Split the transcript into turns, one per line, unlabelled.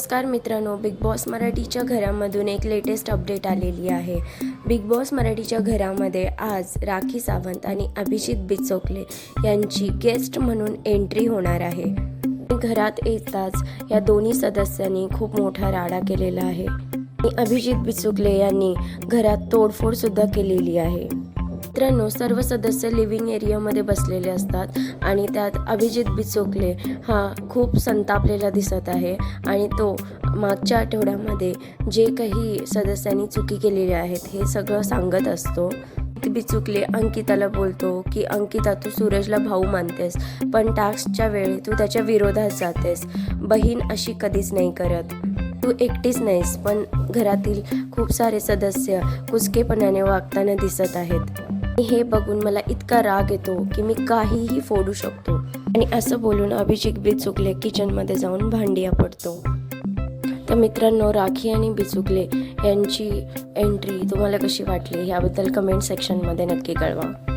नमस्कार मित्रांनो big boss मराठीच्या घरामधून एक लेटेस्ट अपडेट आलेली आहे. बिग बॉस मराठीच्या घरामध्ये आज राखी सावंत आणि अभिजित बिचोकले यांची गेस्ट म्हणून एंट्री होणार आहे. घरात येताच या दोन्ही सदस्यांनी खूप मोठा राडा केलेला आहे. आणि अभिजित बिचुकले यांनी घरात तोडफोडसुद्धा केलेली आहे. मित्रांनो सर्व सदस्य लिव्हिंग एरियामध्ये बसलेले असतात आणि त्यात अभिजित बिचोकले हा खूप संतापलेला दिसत आहे आणि तो मागच्या आठवड्यामध्ये जे काही सदस्यांनी चुकी केलेली आहेत हे सगळं सांगत असतो. बिचुकले अंकिताला बोलतो की अंकिता तू सूरजला भाऊ मानतेस पण टास्कच्या वेळी तू त्याच्या विरोधात जातेस. बहीण अशी कधीच नाही करत. तू एकटीच नाहीस पण घरातील खूप सारे सदस्य कुचकेपणाने वागताना दिसत आहेत. हे बघून मला इतका राग येतो की मी काहीही फोडू शकतो. आणि असं बोलून अभिषेक बिचुकले किचनमध्ये जाऊन भांडी पडतो. तर मित्रांनो राखी आणि बिचुकले यांची एंट्री तुम्हाला कशी वाटली? याबद्दल कमेंट सेक्शनमध्ये नक्की कळवा.